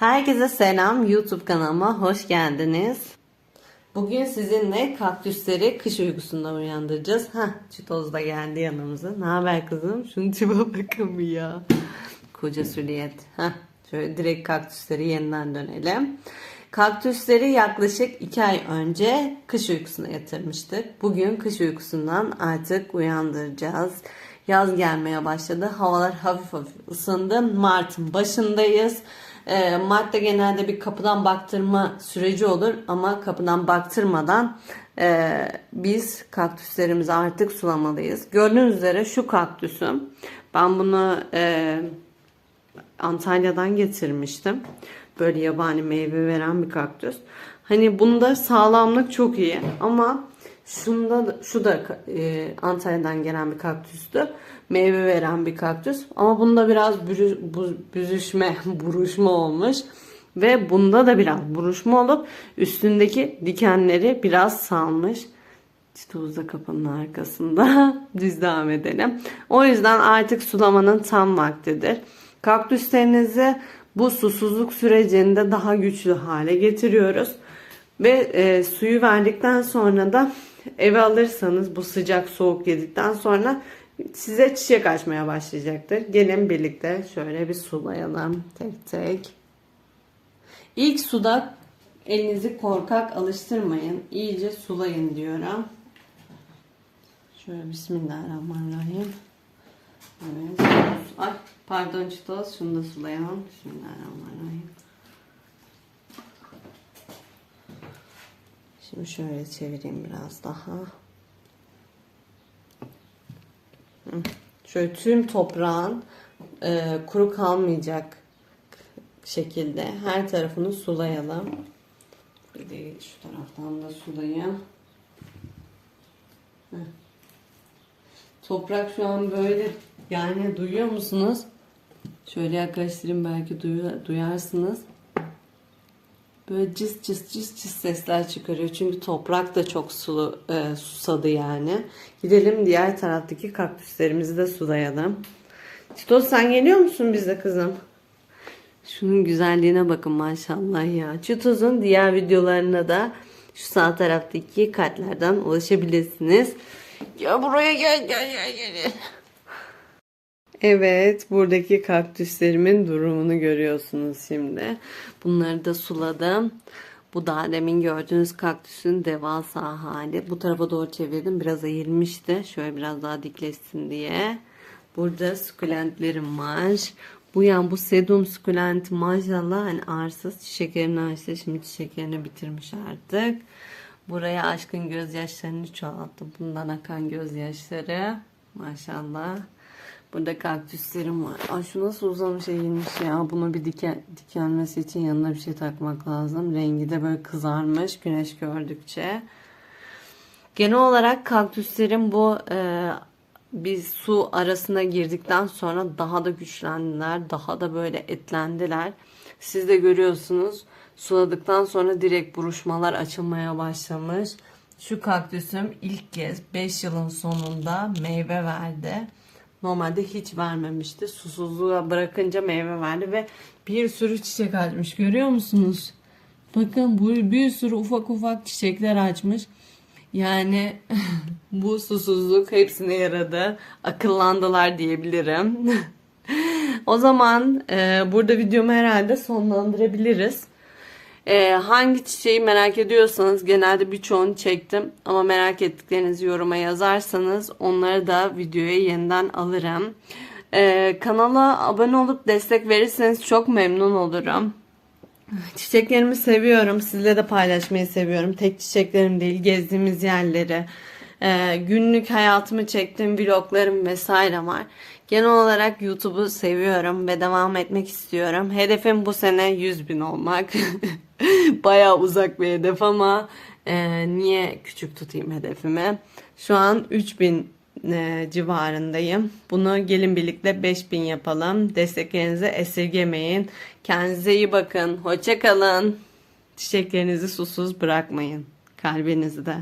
Herkese selam. YouTube kanalıma hoş geldiniz. Bugün sizinle kaktüsleri kış uykusundan uyandıracağız. Hah, Çitoz da geldi yanımıza. Ne haber kızım? Şunun tipe bakın bir ya. Koca süliyet. Hah, şöyle direkt kaktüsleri yeniden dönelim. Kaktüsleri yaklaşık 2 ay önce kış uykusuna yatırmıştık. Bugün kış uykusundan artık uyandıracağız. Yaz gelmeye başladı. Havalar hafif hafif ısındı. Mart'ın başındayız. Ee, Mart'ta genelde bir kapıdan baktırma süreci olur ama kapıdan baktırmadan e, biz kaktüslerimizi artık sulamalıyız. Gördüğünüz üzere şu kaktüsüm. Ben bunu e, Antalya'dan getirmiştim. Böyle yabani meyve veren bir kaktüs. Hani bunda sağlamlık çok iyi ama şunda da- şu da e, Antalya'dan gelen bir kaktüstü. Meyve veren bir kaktüs. Ama bunda biraz bürü- bu- büzüşme, buruşma olmuş. Ve bunda da biraz buruşma olup üstündeki dikenleri biraz salmış. Da kapının arkasında. Düz devam edelim. O yüzden artık sulamanın tam vaktidir. Kaktüslerinizi bu susuzluk sürecinde daha güçlü hale getiriyoruz. Ve e, suyu verdikten sonra da eve alırsanız bu sıcak soğuk yedikten sonra size çiçek açmaya başlayacaktır. Gelin birlikte şöyle bir sulayalım tek tek. İlk suda elinizi korkak alıştırmayın. İyice sulayın diyorum. Şöyle Bismillahirrahmanirrahim. Evet. Ay pardon çitos. Şunu da sulayalım. Bismillahirrahmanirrahim. Şimdi şöyle çevireyim biraz daha. Şöyle tüm toprağın e, kuru kalmayacak şekilde her tarafını sulayalım. Bir de şu taraftan da sulayayım. Toprak şu an böyle yani duyuyor musunuz? Şöyle yaklaştırayım belki duyarsınız. Böyle cıs cıs cıs cıs sesler çıkarıyor. Çünkü toprak da çok sulu, e, susadı yani. Gidelim diğer taraftaki kaktüslerimizi de sulayalım. Çitos sen geliyor musun bize kızım? Şunun güzelliğine bakın maşallah ya. Çitos'un diğer videolarına da şu sağ taraftaki kartlardan ulaşabilirsiniz. Ya buraya gel gel gel gel. Evet, buradaki kaktüslerimin durumunu görüyorsunuz şimdi. Bunları da suladım. Bu daha demin gördüğünüz kaktüsün devasa hali. Bu tarafa doğru çevirdim. Biraz eğilmişti. Şöyle biraz daha dikleşsin diye. Burada sukulentlerim var. Bu yan bu sedum sukulent maşallah hani arsız çiçeklerini açtı. Şimdi çiçeklerini bitirmiş artık. Buraya aşkın gözyaşlarını çoğalttım. Bundan akan gözyaşları. Maşallah. Burada kaktüslerim var. Ay şu nasıl uzamış eğilmiş ya. Bunu bir diken, dikenmesi için yanına bir şey takmak lazım. Rengi de böyle kızarmış güneş gördükçe. Genel olarak kaktüslerin bu e, bir su arasına girdikten sonra daha da güçlendiler. Daha da böyle etlendiler. Siz de görüyorsunuz. Suladıktan sonra direkt buruşmalar açılmaya başlamış. Şu kaktüsüm ilk kez 5 yılın sonunda meyve verdi. Normalde hiç vermemişti. Susuzluğa bırakınca meyve verdi ve bir sürü çiçek açmış. Görüyor musunuz? Bakın bu bir sürü ufak ufak çiçekler açmış. Yani bu susuzluk hepsine yaradı. Akıllandılar diyebilirim. o zaman e, burada videomu herhalde sonlandırabiliriz. E, hangi çiçeği merak ediyorsanız genelde birçoğunu çektim. Ama merak ettiklerinizi yoruma yazarsanız onları da videoya yeniden alırım. E, kanala abone olup destek verirseniz çok memnun olurum. Çiçeklerimi seviyorum. Sizle de paylaşmayı seviyorum. Tek çiçeklerim değil, gezdiğimiz yerleri, e, günlük hayatımı çektiğim vloglarım vesaire var. Genel olarak YouTube'u seviyorum ve devam etmek istiyorum. Hedefim bu sene 100 bin olmak. Bayağı uzak bir hedef ama e, niye küçük tutayım hedefimi? Şu an 3000 e, civarındayım. Bunu gelin birlikte 5000 yapalım. Desteklerinizi esirgemeyin. Kendinize iyi bakın. Hoşça kalın. Çiçeklerinizi susuz bırakmayın. Kalbinizi de.